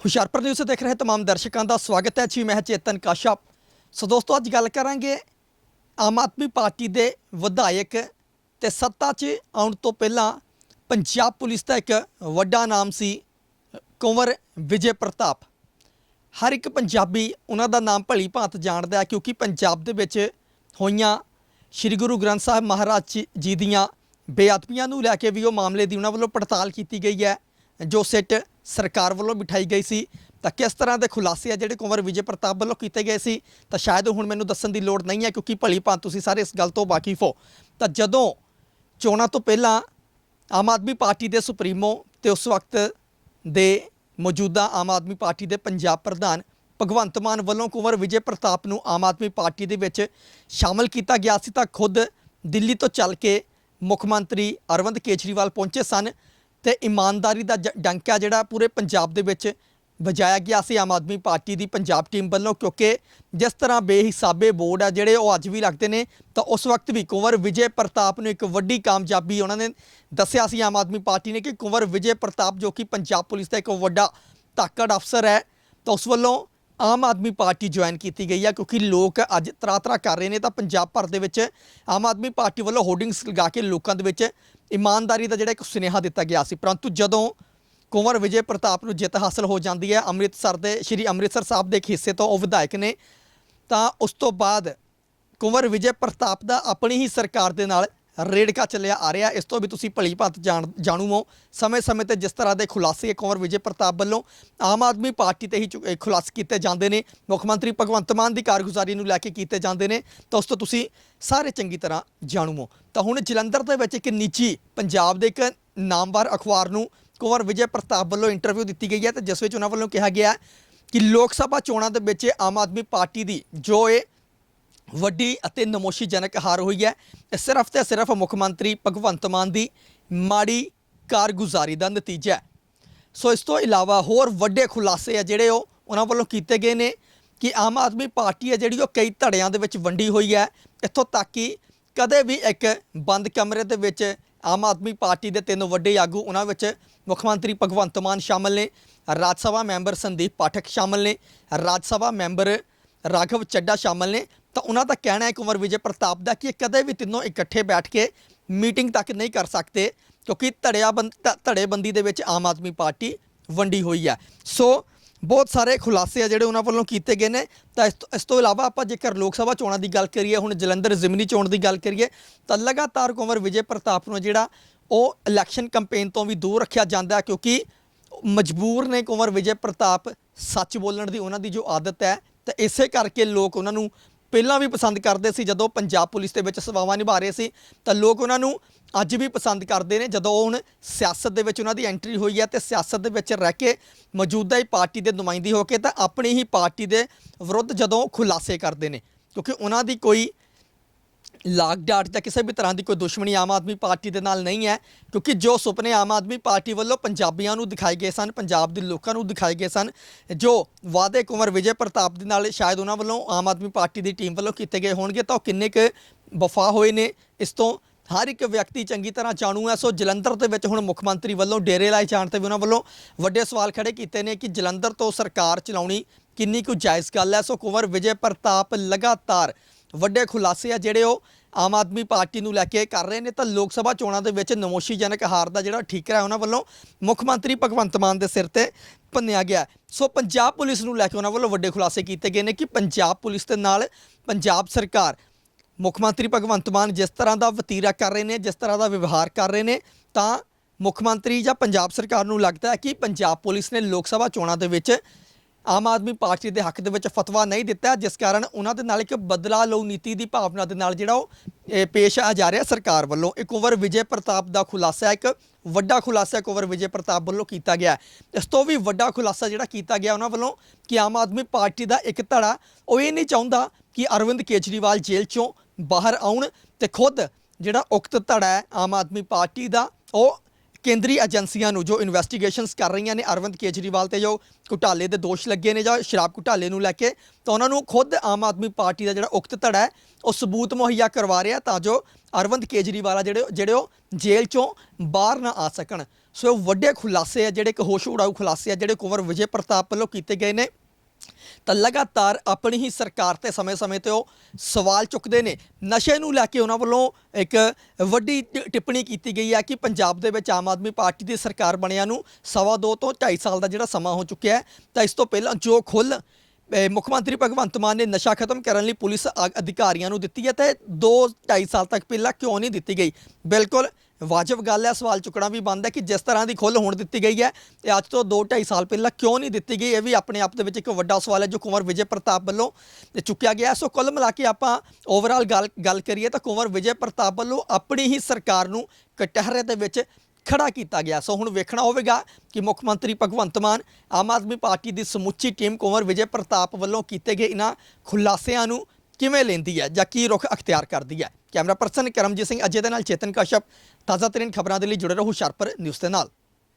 Hoshiarpur news ਦੇਖ ਰਹੇ ਤਮਾਮ ਦਰਸ਼ਕਾਂ ਦਾ ਸਵਾਗਤ ਹੈ। ਜੀ, ਮੈਂ ਚੇਤਨ ਕਾਸ਼ਪ। ਸੋ ਦੋਸਤੋ, ਅੱਜ ਗੱਲ ਕਰਾਂਗੇ ਆਮ ਆਦਮੀ ਪਾਰਟੀ ਦੇ ਵਿਧਾਇਕ ਤੇ ਸੱਤਾ 'ਚ ਆਉਣ ਤੋਂ ਪਹਿਲਾਂ ਪੰਜਾਬ ਪੁਲਿਸ ਦਾ ਇੱਕ ਵੱਡਾ ਨਾਮ ਸੀ, ਕੁੰਵਰ ਵਿਜੇ ਪ੍ਰਤਾਪ। ਹਰ ਇੱਕ ਪੰਜਾਬੀ ਉਹਨਾਂ ਦਾ ਨਾਮ ਭਲੀ ਭਾਂਤ ਜਾਣਦਾ ਕਿਉਂਕਿ ਪੰਜਾਬ ਦੇ ਵਿੱਚ ਹੋਈਆਂ ਸ੍ਰੀ ਗੁਰੂ ਗ੍ਰੰਥ ਸਾਹਿਬ ਮਹਾਰਾਜ ਜੀ ਦੀਆਂ ਬੇਅਦਬੀਆਂ ਨੂੰ ਲੈ ਕੇ ਵੀ ਉਹ ਮਾਮਲੇ ਦੀ ਉਹਨਾਂ ਵੱਲੋਂ ਪੜਤਾਲ ਕੀਤੀ ਗਈ ਹੈ, ਜੋ ਸਿੱਟ ਸਰਕਾਰ ਵੱਲੋਂ ਬਿਠਾਈ ਗਈ ਸੀ। ਤਾਂ ਕਿਸ ਤਰ੍ਹਾਂ ਦੇ ਖੁਲਾਸੇ ਆ ਜਿਹੜੇ ਕੁੰਵਰ ਵਿਜੇ ਪ੍ਰਤਾਪ ਵੱਲੋਂ ਕੀਤੇ ਗਏ ਸੀ? ਤਾਂ ਸ਼ਾਇਦ ਹੁਣ ਮੈਨੂੰ ਦੱਸਣ ਦੀ ਲੋੜ ਨਹੀਂ ਹੈ ਕਿਉਂਕਿ ਭਲੀ ਭਾਂ ਤੁਸੀਂ ਸਾਰੇ ਇਸ ਗੱਲ ਤੋਂ ਵਾਕਿਫ ਹੋ। ਤਾਂ ਜਦੋਂ ਚੋਣਾਂ ਤੋਂ ਪਹਿਲਾਂ ਆਮ ਆਦਮੀ ਪਾਰਟੀ ਦੇ ਸੁਪਰੀਮੋ ਤੇ ਉਸ ਵਕਤ ਦੇ ਮੌਜੂਦਾ ਆਮ ਆਦਮੀ ਪਾਰਟੀ ਦੇ ਪੰਜਾਬ ਪ੍ਰਧਾਨ ਭਗਵੰਤ ਮਾਨ ਵੱਲੋਂ ਕੁੰਵਰ ਵਿਜੇ ਪ੍ਰਤਾਪ ਨੂੰ ਆਮ ਆਦਮੀ ਪਾਰਟੀ ਦੇ ਵਿੱਚ ਸ਼ਾਮਲ ਕੀਤਾ ਗਿਆ ਸੀ ਤਾਂ ਖੁਦ ਦਿੱਲੀ ਤੋਂ ਚੱਲ ਕੇ ਮੁੱਖ ਮੰਤਰੀ ਅਰਵਿੰਦ ਕੇਜਰੀਵਾਲ ਪਹੁੰਚੇ ਸਨ। ਤੇ ਇਮਾਨਦਾਰੀ ਦਾ ਜ- ਡੰਕਾ ਜਿਹੜਾ ਪੂਰੇ ਪੰਜਾਬ ਦੇ ਵਿੱਚ ਵਜਾਇਆ ਗਿਆ ਸੀ ਆਮ ਆਦਮੀ ਪਾਰਟੀ ਦੀ ਪੰਜਾਬ ਟੀਮ ਵੱਲੋਂ, ਕਿਉਂਕਿ ਜਿਸ ਤਰ੍ਹਾਂ ਬੇਹਿਸਾਬੇ ਬੋਰਡ ਆ ਜਿਹੜੇ ਉਹ ਅੱਜ ਵੀ ਲੱਗਦੇ ਨੇ, ਤਾਂ ਉਸ ਵਕਤ ਵੀ ਕੁੰਵਰ ਵਿਜੇ ਪ੍ਰਤਾਪ ਨੂੰ ਇੱਕ ਵੱਡੀ ਕਾਮਯਾਬੀ ਉਹਨਾਂ ਨੇ ਦੱਸਿਆ ਸੀ। ਆਮ ਆਦਮੀ ਪਾਰਟੀ ਨੇ ਕਿ ਕੁੰਵਰ ਵਿਜੇ ਪ੍ਰਤਾਪ ਜੋ ਕਿ ਪੰਜਾਬ ਪੁਲਿਸ ਦਾ ਇੱਕ ਵੱਡਾ ਤਾਕੜ ਅਫਸਰ ਹੈ, ਤਾਂ ਉਸ ਵੱਲੋਂ ਆਮ ਆਦਮੀ ਪਾਰਟੀ ਜੁਆਇਨ ਕੀਤੀ ਗਈ ਆ, ਕਿਉਂਕਿ ਲੋਕ ਅੱਜ ਤਰਾ ਤਰਾ ਕਰ ਰਹੇ ਨੇ, ਤਾਂ ਪੰਜਾਬ ਭਰ ਦੇ ਵਿੱਚ ਆਮ ਆਦਮੀ ਪਾਰਟੀ ਵੱਲੋਂ ਹੋਰਡਿੰਗਸ ਲਗਾ ਕੇ ਲੋਕਾਂ ਦੇ ਵਿੱਚ ਇਮਾਨਦਾਰੀ ਦਾ ਜਿਹੜਾ ਇੱਕ ਸੁਨੇਹਾ ਦਿੱਤਾ ਗਿਆ ਸੀ। ਪਰੰਤੂ ਜਦੋਂ ਕੁੰਵਰ ਵਿਜੇ ਪ੍ਰਤਾਪ ਨੂੰ ਜਿੱਤ ਹਾਸਲ ਹੋ ਜਾਂਦੀ ਹੈ, ਅੰਮ੍ਰਿਤਸਰ ਦੇ ਸ਼੍ਰੀ ਅੰਮ੍ਰਿਤਸਰ ਸਾਹਿਬ ਦੇ ਇੱਕ ਹਿੱਸੇ ਤੋਂ ਉਹ ਵਿਧਾਇਕ ਨੇ, ਤਾਂ ਉਸ ਤੋਂ ਬਾਅਦ ਕੁੰਵਰ ਵਿਜੇ ਪ੍ਰਤਾਪ ਦਾ ਆਪਣੀ ਹੀ ਸਰਕਾਰ ਦੇ ਨਾਲ ਰੇੜਕਾ ਚੱਲਿਆ ਆ ਰਿਹਾ। ਇਸ ਤੋਂ ਵੀ ਤੁਸੀਂ ਭਲੀ ਭਾਂਤ ਜਾਣ ਜਾਣੂ ਹੋ ਸਮੇਂ-ਸਮੇਂ ਤੇ ਜਿਸ ਤਰ੍ਹਾਂ ਦੇ ਖੁਲਾਸੇ ਕੁੰਵਰ ਵਿਜੇ ਪ੍ਰਤਾਪ ਵੱਲੋਂ ਆਮ ਆਦਮੀ ਪਾਰਟੀ ਤੇ ਹੀ ਚੁ- ਖੁਲਾਸੇ ਕੀਤੇ ਜਾਂਦੇ ਨੇ। ਮੁੱਖ ਮੰਤਰੀ ਭਗਵੰਤ ਮਾਨ ਦੀ ਕਾਰਗੁਜ਼ਾਰੀ ਨੂੰ ਲੈ ਕੇ ਕੀਤੇ ਜਾਂਦੇ ਨੇ। ਤਾਂ ਉਸ ਤੋਂ ਤੁਸੀਂ ਸਾਰੇ ਚੰਗੀ ਤਰ੍ਹਾਂ ਜਾਣੂ ਹੋ ਤਾਂ ਹੁਣ ਜਲੰਧਰ ਦੇ ਵਿੱਚ ਇੱਕ ਨਿੱਜੀ ਪੰਜਾਬ ਦੇ ਇੱਕ ਨਾਮਵਰ ਅਖਬਾਰ ਨੂੰ ਕੁੰਵਰ ਵਿਜੇ ਪ੍ਰਤਾਪ ਵੱਲੋਂ ਇੰਟਰਵਿਊ ਦਿੱਤੀ ਗਈ ਹੈ ਤੇ ਜਿਸ ਵਿੱਚ ਉਹਨਾਂ ਵੱਲੋਂ ਕਿਹਾ ਗਿਆ ਕਿ ਲੋਕ ਸਭਾ ਚੋਣਾਂ ਦੇ ਵਿੱਚ ਆਮ ਆਦਮੀ ਪਾਰਟੀ ਦੀ ਜੋ ਇਹ ਵੱਡੀ ਅਤੇ ਨਮੋਸ਼ੀਜਨਕ ਹਾਰ ਹੋਈ ਹੈ। ਇਹ ਸਿਰਫ ਤੇ ਸਿਰਫ ਮੁੱਖ ਮੰਤਰੀ ਭਗਵੰਤ ਮਾਨ ਦੀ ਮਾੜੀ ਕਾਰਗੁਜ਼ਾਰੀ ਦਾ ਨਤੀਜਾ ਹੈ। ਸੋ ਇਸ ਤੋਂ ਇਲਾਵਾ ਹੋਰ ਵੱਡੇ ਖੁਲਾਸੇ ਆ ਜਿਹੜੇ ਉਹ ਉਹਨਾਂ ਵੱਲੋਂ ਕੀਤੇ ਗਏ ਨੇ ਕਿ ਆਮ ਆਦਮੀ ਪਾਰਟੀ ਹੈ ਜਿਹੜੀ ਉਹ ਕਈ ਧੜਿਆਂ ਦੇ ਵਿੱਚ ਵੰਡੀ ਹੋਈ ਹੈ ਇੱਥੋਂ ਤੱਕ ਕਿ ਕਦੇ ਵੀ ਇੱਕ ਬੰਦ ਕਮਰੇ ਦੇ ਵਿੱਚ ਆਮ ਆਦਮੀ ਪਾਰਟੀ ਦੇ ਤਿੰਨ ਵੱਡੇ ਆਗੂ ਉਹਨਾਂ ਵਿੱਚ ਮੁੱਖ ਮੰਤਰੀ ਭਗਵੰਤ ਮਾਨ ਸ਼ਾਮਲ ਨੇ, ਰਾਜ ਸਭਾ ਮੈਂਬਰ ਸੰਦੀਪ ਪਾਠਕ ਸ਼ਾਮਲ ਨੇ, ਰਾਜ ਸਭਾ ਮੈਂਬਰ ਰਾਘਵ ਚੱਡਾ ਸ਼ਾਮਲ ਨੇ ਤਾਂ ਉਹਨਾਂ ਦਾ ਕਹਿਣਾ ਹੈ ਕੁੰਵਰ ਵਿਜੇ ਪ੍ਰਤਾਪ ਦਾ ਕਿ ਇਹ ਕਦੇ ਵੀ ਤਿੰਨੋਂ ਇਕੱਠੇ ਬੈਠ ਕੇ ਮੀਟਿੰਗ ਤੱਕ ਨਹੀਂ ਕਰ ਸਕਦੇ ਕਿਉਂਕਿ ਧੜਿਆ ਬੰਦ ਧੜੇਬੰਦੀ ਦੇ ਵਿੱਚ ਆਮ ਆਦਮੀ ਪਾਰਟੀ ਵੰਡੀ ਹੋਈ ਹੈ। ਸੋ ਬਹੁਤ ਸਾਰੇ ਖੁਲਾਸੇ ਆ ਜਿਹੜੇ ਉਹਨਾਂ ਵੱਲੋਂ ਕੀਤੇ ਗਏ ਨੇ। ਤਾਂ ਇਸ ਤੋਂ ਇਸ ਤੋਂ ਇਲਾਵਾ ਆਪਾਂ ਜੇਕਰ ਲੋਕ ਸਭਾ ਚੋਣਾਂ ਦੀ ਗੱਲ ਕਰੀਏ, ਹੁਣ ਜਲੰਧਰ ਜ਼ਿਮਨੀ ਚੋਣ ਦੀ ਗੱਲ ਕਰੀਏ, ਤਾਂ ਲਗਾਤਾਰ ਕੁੰਵਰ ਵਿਜੇ ਪ੍ਰਤਾਪ ਨੂੰ ਜਿਹੜਾ ਉਹ ਇਲੈਕਸ਼ਨ ਕੈਂਪੇਨ ਤੋਂ ਵੀ ਦੂਰ ਰੱਖਿਆ ਜਾਂਦਾ ਹੈ ਕਿਉਂਕਿ ਮਜਬੂਰ ਨੇ ਕੁੰਵਰ ਵਿਜੇ ਪ੍ਰਤਾਪ ਸੱਚ ਬੋਲਣ ਦੀ ਉਹਨਾਂ ਦੀ ਜੋ ਆਦਤ ਹੈ। ਤਾਂ ਇਸੇ ਕਰਕੇ ਲੋਕ ਉਹਨਾਂ ਨੂੰ ਪਹਿਲਾਂ ਵੀ ਪਸੰਦ ਕਰਦੇ ਸੀ, ਜਦੋਂ ਪੰਜਾਬ ਪੁਲਿਸ ਦੇ ਵਿੱਚ ਸੇਵਾਵਾਂ ਨਿਭਾ ਰਹੇ ਸੀ, ਤਾਂ ਲੋਕ ਉਹਨਾਂ ਨੂੰ ਅੱਜ ਵੀ ਪਸੰਦ ਕਰਦੇ ਨੇ, ਜਦੋਂ ਹੁਣ ਸਿਆਸਤ ਦੇ ਵਿੱਚ ਉਹਨਾਂ ਦੀ ਐਂਟਰੀ ਹੋਈ ਹੈ ਤੇ ਸਿਆਸਤ ਦੇ ਵਿੱਚ ਰਹਿ ਕੇ ਮੌਜੂਦਾ ਹੀ ਪਾਰਟੀ ਦੇ ਨੁਮਾਇੰਦੀ ਹੋ ਕੇ ਤਾਂ ਆਪਣੀ ਹੀ ਪਾਰਟੀ ਦੇ ਵਿਰੁੱਧ ਜਦੋਂ ਖੁਲਾਸੇ ਕਰਦੇ ਨੇ, ਕਿਉਂਕਿ ਉਹਨਾਂ ਦੀ ਕੋਈ ਲਾਗ ਡਾਟ ਜਾਂ ਕਿਸੇ ਵੀ ਤਰ੍ਹਾਂ ਦੀ ਕੋਈ ਦੁਸ਼ਮਣੀ ਆਮ ਆਦਮੀ ਪਾਰਟੀ ਦੇ ਨਾਲ ਨਹੀਂ ਹੈ, ਕਿਉਂਕਿ ਜੋ ਸੁਪਨੇ ਆਮ ਆਦਮੀ ਪਾਰਟੀ ਵੱਲੋਂ ਪੰਜਾਬੀਆਂ ਨੂੰ ਦਿਖਾਏ ਗਏ ਸਨ, ਪੰਜਾਬ ਦੇ ਲੋਕਾਂ ਨੂੰ ਦਿਖਾਏ ਗਏ ਸਨ, ਜੋ ਵਾਅਦੇ ਕੁੰਵਰ ਵਿਜੇ ਪ੍ਰਤਾਪ ਦੇ ਨਾਲ ਸ਼ਾਇਦ ਉਹਨਾਂ ਵੱਲੋਂ ਆਮ ਆਦਮੀ ਪਾਰਟੀ ਦੀ ਟੀਮ ਵੱਲੋਂ ਕੀਤੇ ਗਏ ਹੋਣਗੇ, ਤਾਂ ਉਹ ਕਿੰਨੇ ਕੁ ਵਫਾ ਹੋਏ ਨੇ, ਇਸ ਤੋਂ ਹਰ ਇੱਕ ਵਿਅਕਤੀ ਚੰਗੀ ਤਰ੍ਹਾਂ ਜਾਣੂ ਹੈ। ਸੋ ਜਲੰਧਰ ਦੇ ਵਿੱਚ ਹੁਣ ਮੁੱਖ ਮੰਤਰੀ ਵੱਲੋਂ ਡੇਰੇ ਲਾਏ ਜਾਣ ਤੇ ਵੀ ਉਹਨਾਂ ਵੱਲੋਂ ਵੱਡੇ ਸਵਾਲ ਖੜੇ ਕੀਤੇ ਨੇ ਕਿ ਜਲੰਧਰ ਤੋਂ ਸਰਕਾਰ ਚਲਾਉਣੀ ਕਿੰਨੀ ਕੁ ਜਾਇਜ਼ ਗੱਲ ਹੈ। ਸੋ ਕੁੰਵਰ ਵਿਜੇ ਪ੍ਰਤਾਪ ਲਗਾਤਾਰ ਵੱਡੇ ਖੁਲਾਸੇ ਆ ਜਿਹੜੇ ਉਹ ਆਮ ਆਦਮੀ ਪਾਰਟੀ ਨੂੰ ਲੈ ਕੇ ਕਰ ਰਹੇ ਨੇ। ਤਾਂ ਲੋਕ ਸਭਾ ਚੋਣਾਂ ਦੇ ਵਿੱਚ ਨਮੋਸ਼ੀਜਨਕ ਹਾਰ ਦਾ ਜਿਹੜਾ ਠੀਕਰਾ ਹੈ, ਉਹਨਾਂ ਵੱਲੋਂ ਮੁੱਖ ਮੰਤਰੀ ਭਗਵੰਤ ਮਾਨ ਦੇ ਸਿਰ ਤੇ ਭੰਨਿਆ ਗਿਆ। ਸੋ ਪੰਜਾਬ ਪੁਲਿਸ ਨੂੰ ਲੈ ਕੇ ਉਹਨਾਂ ਵੱਲੋਂ ਵੱਡੇ ਖੁਲਾਸੇ ਕੀਤੇ ਗਏ ਨੇ ਕਿ ਪੰਜਾਬ ਪੁਲਿਸ ਦੇ ਨਾਲ ਪੰਜਾਬ ਸਰਕਾਰ, ਮੁੱਖ ਮੰਤਰੀ ਭਗਵੰਤ ਮਾਨ ਜਿਸ ਤਰ੍ਹਾਂ ਦਾ ਵਤੀਰਾ ਕਰ ਰਹੇ ਨੇ, ਜਿਸ ਤਰ੍ਹਾਂ ਦਾ ਵਿਵਹਾਰ ਕਰ ਰਹੇ ਨੇ, ਤਾਂ ਮੁੱਖ ਮੰਤਰੀ ਜਾਂ ਪੰਜਾਬ ਸਰਕਾਰ ਨੂੰ ਲੱਗਦਾ ਹੈ ਕਿ ਪੰਜਾਬ ਪੁਲਿਸ ਨੇ ਲੋਕ ਸਭਾ ਚੋਣਾਂ ਦੇ ਵਿੱਚ ਆਮ ਆਦਮੀ ਪਾਰਟੀ ਦੇ ਹੱਕ ਦੇ ਵਿੱਚ ਫਤਵਾ ਨਹੀਂ ਦਿੱਤਾ, ਜਿਸ ਕਾਰਨ ਉਹਨਾਂ ਦੇ ਨਾਲ ਇੱਕ ਬਦਲਾ ਲਓ ਨੀਤੀ ਦੀ ਭਾਵਨਾ ਦੇ ਨਾਲ ਜਿਹੜਾ ਉਹ ਪੇਸ਼ ਆ ਜਾ ਰਿਹਾ ਸਰਕਾਰ ਵੱਲੋਂ। ਇੱਕ ਓਵਰ ਵਿਜੇ ਪ੍ਰਤਾਪ ਦਾ ਖੁਲਾਸਾ ਇੱਕ ਵੱਡਾ ਖੁਲਾਸਾ ਇੱਕ ਓਵਰ ਵਿਜੇ ਪ੍ਰਤਾਪ ਵੱਲੋਂ ਕੀਤਾ ਗਿਆ। ਇਸ ਤੋਂ ਵੀ ਵੱਡਾ ਖੁਲਾਸਾ ਜਿਹੜਾ ਕੀਤਾ ਗਿਆ ਉਹਨਾਂ ਵੱਲੋਂ ਕਿ ਆਮ ਆਦਮੀ ਪਾਰਟੀ ਦਾ ਇੱਕ ਧੜਾ, ਉਹ ਇਹ ਨਹੀਂ ਚਾਹੁੰਦਾ ਕਿ ਅਰਵਿੰਦ ਕੇਜਰੀਵਾਲ ਜੇਲ੍ਹ ਚੋਂ ਬਾਹਰ ਆਉਣ ਤੇ ਖੁਦ ਜਿਹੜਾ ਉਕਤ ਧੜਾ ਹੈ ਆਮ ਆਦਮੀ ਪਾਰਟੀ ਦਾ, ਉਹ ਕੇਂਦਰੀ ਏਜੰਸੀਆਂ ਨੂੰ ਜੋ ਇਨਵੈਸਟੀਗੇਸ਼ਨਸ ਕਰ ਰਹੀਆਂ ਨੇ ਅਰਵਿੰਦ ਕੇਜਰੀਵਾਲ ਤੇ ਜੋ ਘੁਟਾਲੇ ਦੇ ਦੋਸ਼ ਲੱਗੇ ਨੇ ਜਾਂ ਸ਼ਰਾਬ ਘੁਟਾਲੇ ਨੂੰ ਲੈ ਕੇ, ਤਾਂ ਉਹਨਾਂ ਨੂੰ ਖੁਦ ਆਮ ਆਦਮੀ ਪਾਰਟੀ ਦਾ ਜਿਹੜਾ ਉਕਤ ਧੜਾ ਹੈ, ਉਹ ਸਬੂਤ ਮੁਹੱਈਆ ਕਰਵਾ ਰਿਹਾ ਤਾਂ ਜੋ ਅਰਵਿੰਦ ਕੇਜਰੀਵਾਲ ਆ ਜਿਹੜੇ ਜਿਹੜੇ ਉਹ ਜੇਲ੍ਹ ਚੋਂ ਬਾਹਰ ਨਾ ਆ ਸਕਣ। ਸੋ ਇਹ ਵੱਡੇ ਖੁਲਾਸੇ ਆ, ਜਿਹੜੇ ਇੱਕ ਹੋਸ਼ ਉਡਾਊ ਖੁਲਾਸੇ ਆ, ਜਿਹੜੇ ਕੁੰਵਰ ਵਿਜੇ ਪ੍ਰਤਾਪ ਵੱਲੋਂ ਕੀਤੇ ਗਏ ਨੇ। ਤਾਂ ਲਗਾਤਾਰ ਆਪਣੀ ਹੀ ਸਰਕਾਰ ਤੇ ਸਮੇਂ-ਸਮੇਂ ਤੇ ਉਹ ਸਵਾਲ ਚੁੱਕਦੇ ਨੇ। ਨਸ਼ੇ ਨੂੰ ਲੈ ਕੇ ਉਹਨਾਂ ਵੱਲੋਂ ਇੱਕ ਵੱਡੀ ਟਿੱਪਣੀ ਕੀਤੀ ਗਈ ਹੈ ਕਿ ਪੰਜਾਬ ਦੇ ਵਿੱਚ ਆਮ ਆਦਮੀ ਪਾਰਟੀ ਦੀ ਸਰਕਾਰ ਬਣਿਆ ਨੂੰ ਸਵਾ ਦੋ ਤੋਂ 2.5 ਸਾਲ ਦਾ ਜਿਹੜਾ ਸਮਾਂ ਹੋ ਚੁੱਕਿਆ ਹੈ, ਤਾਂ ਇਸ ਤੋਂ ਪਹਿਲਾਂ ਜੋ ਖੁੱਲ ਮੁੱਖ ਮੰਤਰੀ ਭਗਵੰਤ ਮਾਨ ਨੇ ਨਸ਼ਾ ਖਤਮ ਕਰਨ ਲਈ ਪੁਲਿਸ ਆ- ਅਧਿਕਾਰੀਆਂ ਨੂੰ ਦਿੱਤੀ ਹੈ, ਤੇ 2.5 ਸਾਲ ਤੱਕ ਪਹਿਲਾਂ ਕਿਉਂ ਨਹੀਂ ਦਿੱਤੀ ਗਈ? ਬਿਲਕੁਲ ਵਾਜਬ ਗੱਲ ਹੈ, ਸਵਾਲ ਚੁੱਕਣਾ ਵੀ ਬੰਦ ਹੈ ਕਿ ਜਿਸ ਤਰ੍ਹਾਂ ਦੀ ਖੁੱਲ ਹੋਣ ਦਿੱਤੀ ਗਈ ਹੈ ਤੇ ਅੱਜ ਤੋਂ 2.5 ਸਾਲ ਪਹਿਲਾਂ ਕਿਉਂ ਨਹੀਂ ਦਿੱਤੀ ਗਈ? ਇਹ ਵੀ ਆਪਣੇ ਆਪ ਦੇ ਵਿੱਚ ਇੱਕ ਵੱਡਾ ਸਵਾਲ ਹੈ ਜੋ ਕੁੰਵਰ ਵਿਜੇ ਪ੍ਰਤਾਪ ਵੱਲੋਂ ਤੇ ਚੁੱਕਿਆ ਗਿਆ ਸੋ ਕੁੱਲ ਮਿਲਾ ਕੇ ਆਪਾਂ ਓਵਰਆਲ ਗੱਲ ਗੱਲ ਕਰੀਏ ਤਾਂ ਕੁੰਵਰ ਵਿਜੇ ਪ੍ਰਤਾਪ ਵੱਲੋਂ ਆਪਣੀ ਹੀ ਸਰਕਾਰ ਨੂੰ ਕਟਹਿਰੇ ਦੇ ਵਿੱਚ ਖੜਾ ਕੀਤਾ ਗਿਆ। ਸੋ ਹੁਣ ਵੇਖਣਾ ਹੋਵੇਗਾ ਕਿ ਮੁੱਖ ਮੰਤਰੀ ਭਗਵੰਤ ਮਾਨ, ਆਮ ਆਦਮੀ ਪਾਰਟੀ ਦੀ ਸਮੁੱਚੀ ਟੀਮ ਕੁੰਵਰ ਵਿਜੇ ਪ੍ਰਤਾਪ ਵੱਲੋਂ ਕੀਤੇ ਗਏ ਇਹਨਾਂ ਖੁਲਾਸਿਆਂ ਨੂੰ ਕਿਵੇਂ ਲੈਂਦੀ ਹੈ ਜਾਂ ਕੀ ਰੁਖ ਅਖਤਿਆਰ ਕਰਦੀ ਹੈ? ਕੈਮਰਾ ਪਰਸਨ ਕਰਮਜੀਤ ਸਿੰਘ ਅਜੇ ਦੇ ਨਾਲ ਚੇਤਨ ਕਸ਼ਪ, ਤਾਜ਼ਾ ਤਰੀਨ ਖਬਰਾਂ ਦੇ ਲਈ ਜੁੜੇ ਰਹੋ ਹੁਸ਼ਿਆਰਪੁਰ ਨਿਊਜ਼ ਦੇ ਨਾਲ।